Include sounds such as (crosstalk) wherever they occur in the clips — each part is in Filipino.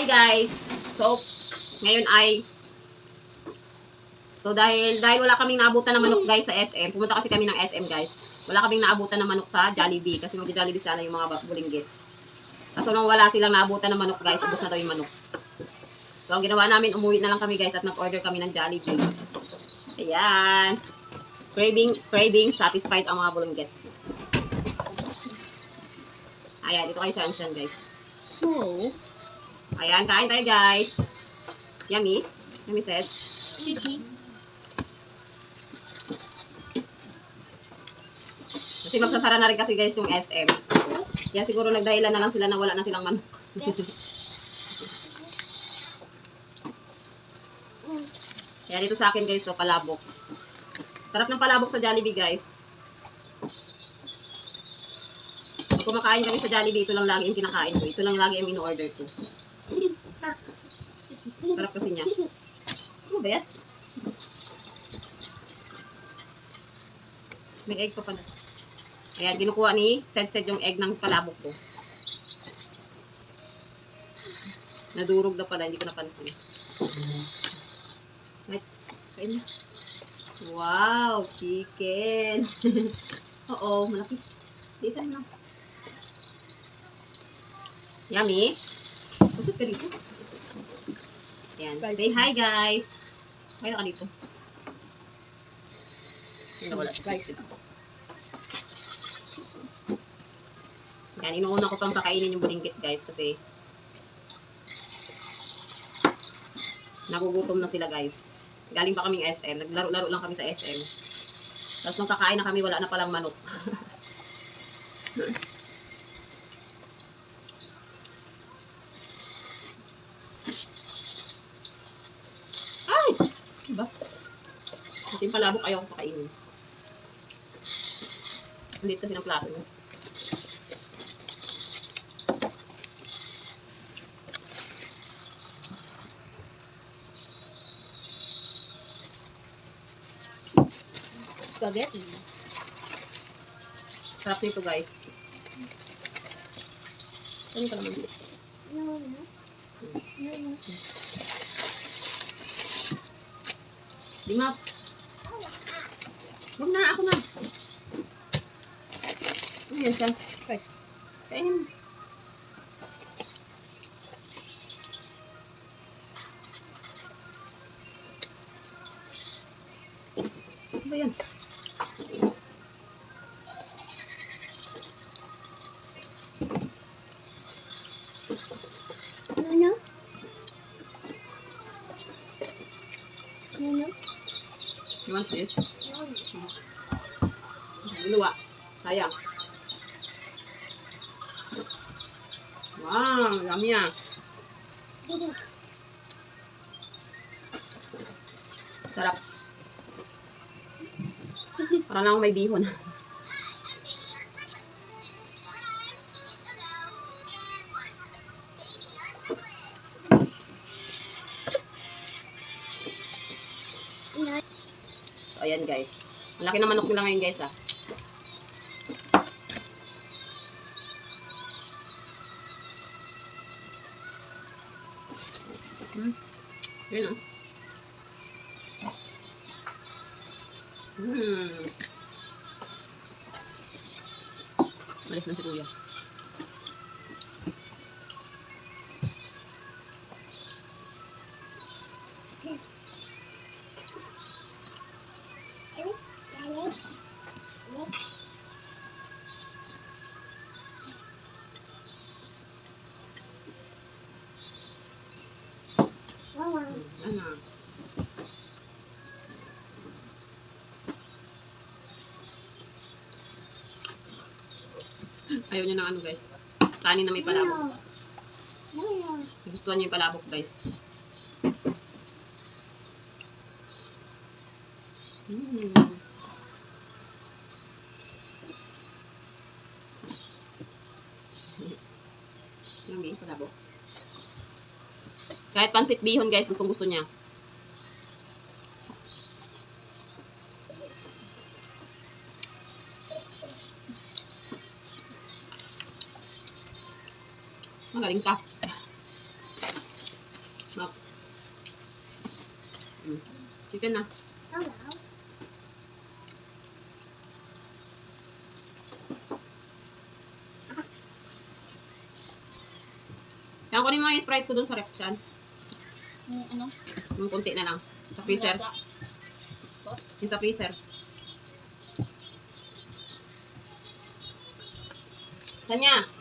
Hi guys! So, ngayon ay So dahil dahil wala kaming naabutan ng manok guys sa SM, pumunta kasi kami ng SM guys. Wala kaming naabutan ng manok sa Jollibee kasi mag-Jollibee sana yung mga bulinggit. Kaso nung wala silang naabutan ng manok guys, ubos na daw yung manok. So ang ginawa namin, umuwi na lang kami guys at nag-order kami ng Jollibee. Ayan. Craving, craving, satisfied ang mga bulinggit. Ayan, dito kayo siya guys. So, Ayan, kain tayo guys. Yummy. Yummy said. Kasi magsasara na rin kasi guys yung SM. Kaya siguro nagdahilan na lang sila na wala na silang manok. (laughs) Kaya dito sa akin guys, so palabok. Sarap ng palabok sa Jollibee guys. Pag kumakain kami sa Jollibee, ito lang lagi yung kinakain ko. Ito lang lagi yung in-order ko. Sarap kasi niya. Ano ba yan? May egg pa pala. Ayan, kinukuha ni Sed-Sed yung egg ng palabok ko. Nadurog na pala, hindi ko napansin. Wait. Wow, chicken. (laughs) Oo, malaki. Dito na. Yummy. Busog ka dito. Ayan. Guys. Say hi, guys. Kaya ka dito. Hindi wala. guys, Yan, inuuna ko pang pakainin yung bulinggit, guys, kasi nagugutom na sila, guys. Galing pa kaming SM. Naglaro-laro lang kami sa SM. Tapos nung kakain na kami, wala na palang manok. (laughs) Ay! Diba? Ito yung palabok ayaw ko pakainin. Ulit kasi ng plato niya. spaghetti. Sarap nito guys. Ano ka naman? Di ma. Huwag na, ako na. Ano yan siya? Guys, Kainin mo. Ano ba yan? Ano? Ano? You want this? Sarap. Parang lang may bihon. So, ayan guys. Ang laki ng manok nila ngayon guys ah. Hmm. Yun ah. Hmm. Malis na si kuya. Ayaw niya ng ano guys. Kanin na may palabok. Gustuhan niya yung palabok guys. Mm. Yummy, palabok. Kahit pansit bihon guys, gustong gusto niya. Magaling ka. Snap. Mm. Chicken na. Wow. Kaya kunin mo yung Sprite ko dun sa ref dyan. Yung ano? Yung kunti na lang. Sa freezer. Yung sa freezer. Saan niya?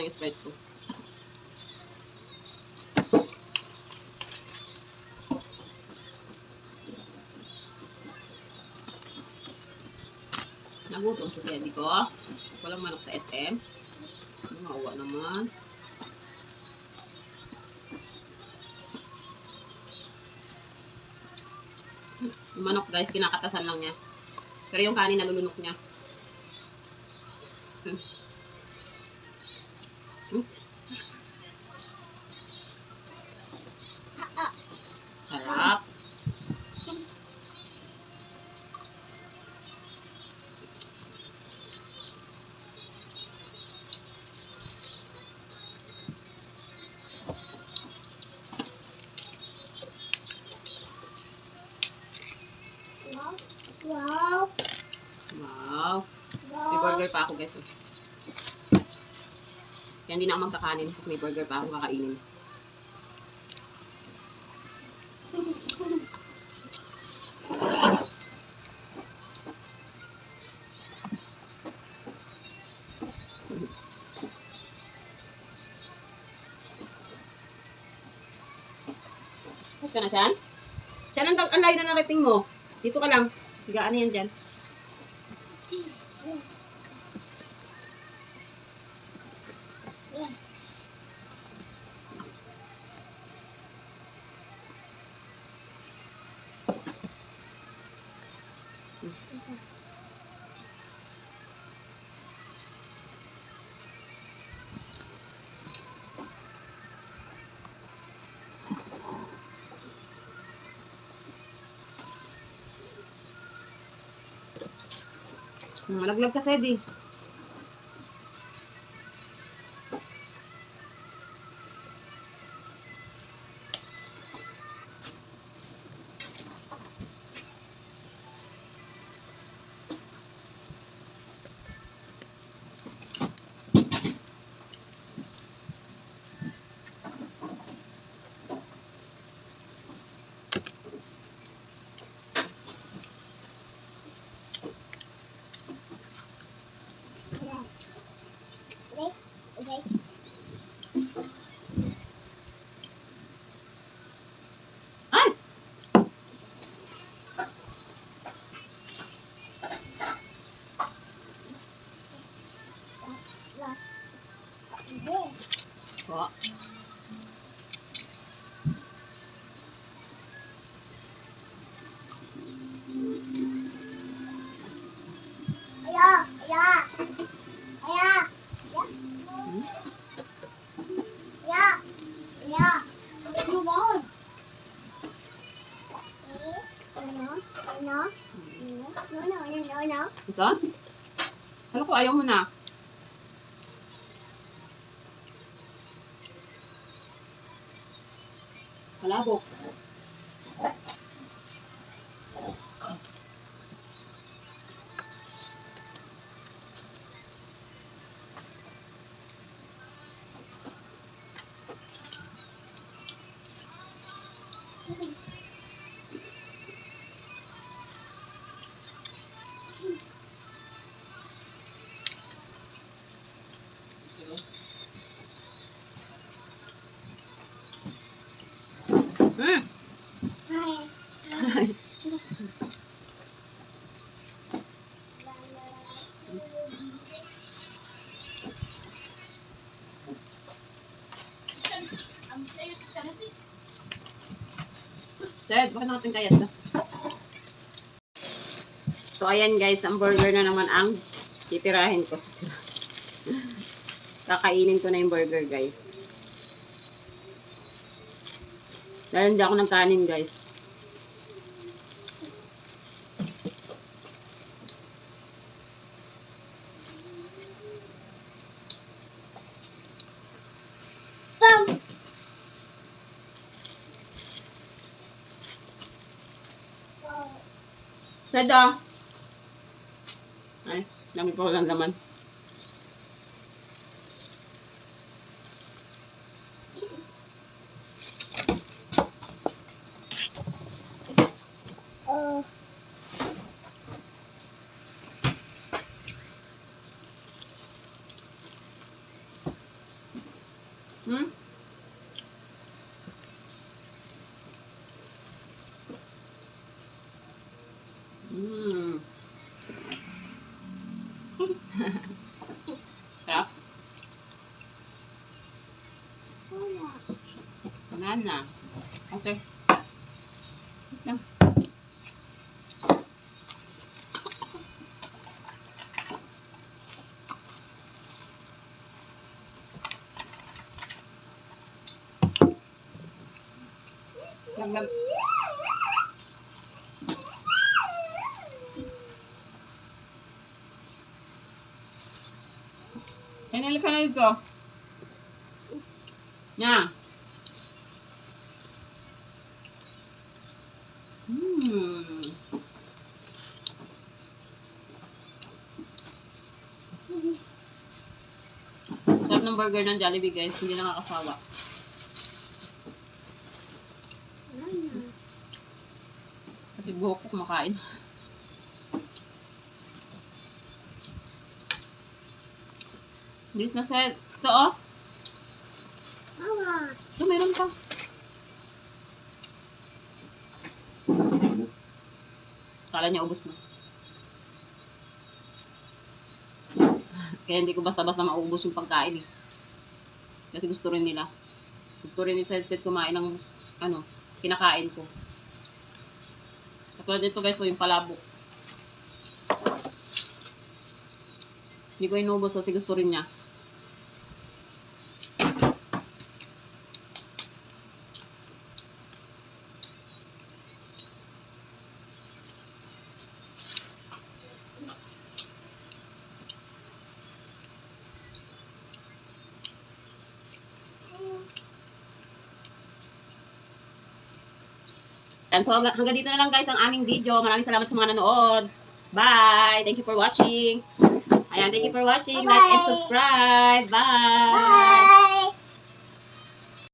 Yung Sprite ko. Nagutom sa sedi ko. Walang manok sa SM. Maawa naman. Manok guys, kinakatasan lang niya. Pero yung kanin nalulunok niya. Hmm. Guys. oh. Kaya hindi na ako magkakanin kasi may burger pa ako kakainin. Tapos ka na, Shan? Shan, ang, ang layo na narating mo. Dito ka lang. Higaan na yan dyan. Malaglag ka, Sedi. Po. Aya. Aya. Aya. Hmm? Aya. Aya. You want? Ano? Ano? Ano? No, no, no, no, no. Ito? Ano ko, ayaw mo na. Malabok. Sed, baka natin kayat na. So, ayan guys, ang burger na naman ang titirahin ko. Kakainin ko na yung burger, guys. Dahil hindi ako nagkanin, guys. Sada! Ay, dami pa walang laman. Oh. Hmm? Hmm. Sarap. Wala. Banana. Okay. Wait lang. Lang. Hinali ka na. Nya. Hmm. Sarap ng burger ng Jollibee guys, hindi nakakasawa. Pati buhok ko kumakain. This na set. Ito oh. Mama. Ito meron pa. Kala niya ubos na. Kaya hindi ko basta-basta maubos yung pagkain eh. Kasi gusto rin nila. Gusto rin ni Set Set kumain ng ano, kinakain ko. Katulad dito guys, so yung palabok. Hindi ko inubos kasi gusto rin niya. And so hanggang dito na lang guys ang aming video. Maraming salamat sa mga nanood. Bye! Thank you for watching. Ayan, thank you for watching. Like and subscribe. Bye! Bye!